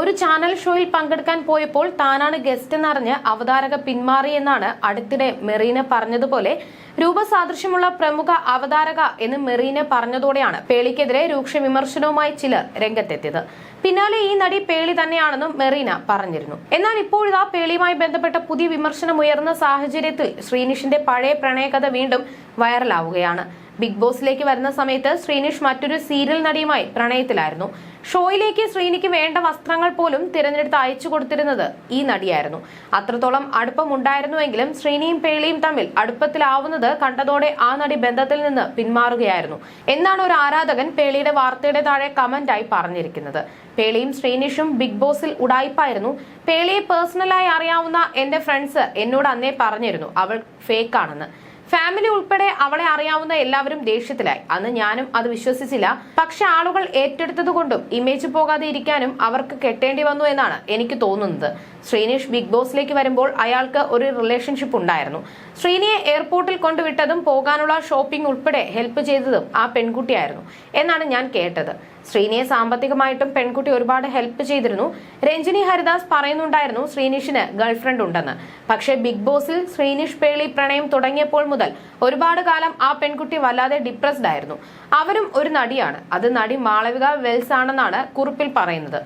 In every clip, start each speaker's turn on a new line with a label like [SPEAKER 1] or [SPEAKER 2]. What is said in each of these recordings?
[SPEAKER 1] ഒരു ചാനൽ ഷോയിൽ പങ്കെടുക്കാൻ പോയപ്പോൾ താനാണ് ഗസ്റ്റ് എന്നറിഞ്ഞ് അവതാരക പിന്മാറിയെന്നാണ് അടുത്തിടെ മെറീന പറഞ്ഞതുപോലെ. രൂപസാദൃശ്യമുള്ള പ്രമുഖ അവതാരക എന്ന് മെറീന പറഞ്ഞതോടെയാണ് പേളിക്കെതിരെ രൂക്ഷ വിമർശനവുമായി ചിലർ രംഗത്തെത്തിയത്. പിന്നാലെ ഈ നടി പേളി തന്നെയാണെന്നും മെറീന പറഞ്ഞിരുന്നു. എന്നാൽ ഇപ്പോഴിതാ പേളിയുമായി ബന്ധപ്പെട്ട പുതിയ വിമർശനം ഉയർന്ന സാഹചര്യത്തിൽ ശ്രീനിഷിന്റെ പഴയ പ്രണയകഥ വീണ്ടും വൈറലാവുകയാണ്. ബിഗ് ബോസിലേക്ക് വരുന്ന സമയത്ത് ശ്രീനിഷ് മറ്റൊരു സീരിയൽ നടിയുമായി പ്രണയത്തിലായിരുന്നു. ഷോയിലേക്ക് ശ്രീനിക്ക് വേണ്ട വസ്ത്രങ്ങൾ പോലും തിരഞ്ഞെടുത്ത് അയച്ചു കൊടുത്തിരുന്നത് ഈ നടിയായിരുന്നു. അത്രത്തോളം അടുപ്പമുണ്ടായിരുന്നുവെങ്കിലും ശ്രീനിയും പേളിയും തമ്മിൽ അടുപ്പത്തിലാവുന്നത് കണ്ടതോടെ ആ നടി ബന്ധത്തിൽ നിന്ന് പിന്മാറുകയായിരുന്നു. എന്നാണ് ഒരു ആരാധകൻ പേളിയുടെ വാർത്തയുടെ താഴെ കമന്റായി പറഞ്ഞിരിക്കുന്നത്. പേളിയും ശ്രീനിഷും ബിഗ് ബോസിൽ ഉടായിപ്പായിരുന്നു. പേളിയെ പേഴ്സണലായി അറിയാവുന്ന എന്റെ ഫ്രണ്ട്സ് എന്നോട് അന്നേ പറഞ്ഞിരുന്നു. അവൾ ഫേക്ക് ആണെന്ന്. ഫാമിലി ഉൾപ്പെടെ അവളെ അറിയാവുന്ന എല്ലാവരും ദേഷ്യത്തിലായി. അന്ന് ഞാനും അത് വിശ്വസിച്ചില്ല. പക്ഷെ ആളുകൾ ഏറ്റെടുത്തതുകൊണ്ടും ഇമേജ് പോകാതെ ഇരിക്കാനും അവർക്ക് കെട്ടേണ്ടി വന്നു എന്നാണ് എനിക്ക് തോന്നുന്നത്. ശ്രീനീഷ് ബിഗ് ബോസിലേക്ക് വരുമ്പോൾ അയാൾക്ക് ഒരു റിലേഷൻഷിപ്പ് ഉണ്ടായിരുന്നു. ശ്രീനിയെ എയർപോർട്ടിൽ കൊണ്ടുവിട്ടതും പോകാനുള്ള ഷോപ്പിംഗ് ഉൾപ്പെടെ ഹെൽപ്പ് ചെയ്തതും ആ പെൺകുട്ടിയായിരുന്നു എന്നാണ് ഞാൻ കേട്ടത്. ശ്രീനിയെ സാമ്പത്തികമായിട്ടും പെൺകുട്ടി ഒരുപാട് ഹെൽപ്പ് ചെയ്തിരുന്നു. രഞ്ജിനി ഹരിദാസ് പറയുന്നുണ്ടായിരുന്നു ശ്രീനിഷിന് ഗേൾഫ്രണ്ട് ഉണ്ടെന്ന്. പക്ഷേ ബിഗ് ബോസിൽ ശ്രീനിഷ് പേളി പ്രണയം തുടങ്ങിയപ്പോൾ മുതൽ ഒരുപാട് കാലം ആ പെൺകുട്ടി വല്ലാതെ ഡിപ്രസ്ഡ് ആയിരുന്നു. അവരും ഒരു നടിയാണ്. അത് നടി മാളവിക വെൽസ് ആണെന്നാണ് കുറിപ്പിൽ പറയുന്നത്.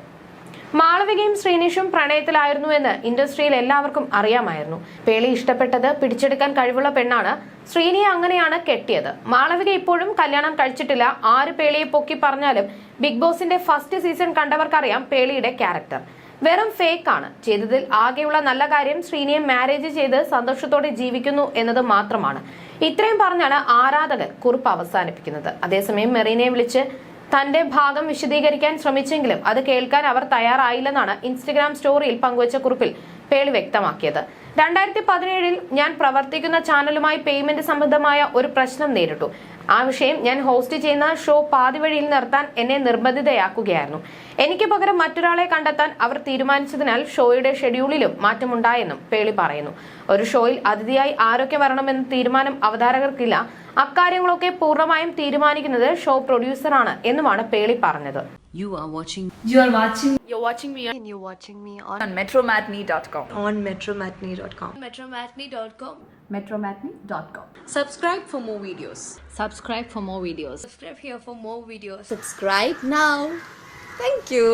[SPEAKER 1] മാളവികയും ശ്രീനിഷും പ്രണയത്തിലായിരുന്നു എന്ന് ഇൻഡസ്ട്രിയിൽ എല്ലാവർക്കും അറിയാമായിരുന്നു. പേളി ഇഷ്ടപ്പെട്ടത് പിടിച്ചെടുക്കാൻ കഴിവുള്ള പെണ്ണാണ്. ശ്രീനിയെ അങ്ങനെയാണ് കെട്ടിയത്. മാളവിക ഇപ്പോഴും കല്യാണം കഴിച്ചിട്ടില്ല. ആര് പേളിയെ പൊക്കി പറഞ്ഞാലും ബിഗ് ബോസിന്റെ ഫസ്റ്റ് സീസൺ കണ്ടവർക്കറിയാം പേളിയുടെ ക്യാരക്ടർ. വെറും ഫേക്ക് ആണ്. ചെയ്തതിൽ ആകെയുള്ള നല്ല കാര്യം ശ്രീനിയെ മാരേജ് ചെയ്ത് സന്തോഷത്തോടെ ജീവിക്കുന്നു എന്നത് മാത്രമാണ്. ഇത്രയും പറഞ്ഞാണ് ആരാധകർ കുറിപ്പ് അവസാനിപ്പിക്കുന്നത്. അതേസമയം മെറീനയെ വിളിച്ച് തന്റെ ഭാഗം വിശദീകരിക്കാൻ ശ്രമിച്ചെങ്കിലും അത് കേൾക്കാൻ അവർ തയ്യാറായില്ലെന്നാണ് ഇൻസ്റ്റഗ്രാം സ്റ്റോറിയിൽ പങ്കുവച്ച കുറിപ്പിൽ പേളി വ്യക്തമാക്കിയത്. രണ്ടായിരത്തി പതിനേഴിൽ ഞാൻ പ്രവർത്തിക്കുന്ന ചാനലുമായി പേയ്മെന്റ് സംബന്ധമായ ഒരു പ്രശ്നം നേരിട്ടു. ആ വിഷയം ഞാൻ ഹോസ്റ്റ് ചെയ്യുന്ന ഷോ പാതി വഴിയിൽ നിർത്താൻ എന്നെ നിർബന്ധിതയാക്കുകയായിരുന്നു. എനിക്ക് പകരം മറ്റൊരാളെ കണ്ടെത്താൻ അവർ തീരുമാനിച്ചതിനാൽ ഷോയുടെ ഷെഡ്യൂളിലും മാറ്റമുണ്ടായെന്നും പേളി പറയുന്നു. ഒരു ഷോയിൽ അതിഥിയായി ആരൊക്കെ വരണമെന്ന തീരുമാനം അവതാരകർക്കില്ല. അക്കാര്യങ്ങളൊക്കെ പൂർണമായും തീരുമാനിക്കുന്നത് ഷോ പ്രൊഡ്യൂസറാണ് എന്നുമാണ് പേളി പറഞ്ഞത്
[SPEAKER 2] You are watching
[SPEAKER 3] You are watching
[SPEAKER 4] You're watching me on,
[SPEAKER 5] and you're watching me on,
[SPEAKER 2] on metromatney.com.
[SPEAKER 5] on metromatney.com.
[SPEAKER 4] metromatney.com.
[SPEAKER 3] metromatney.com.
[SPEAKER 4] Subscribe for more videos.
[SPEAKER 2] Subscribe for more videos.
[SPEAKER 4] Subscribe here for more videos.
[SPEAKER 5] Subscribe now. Thank you.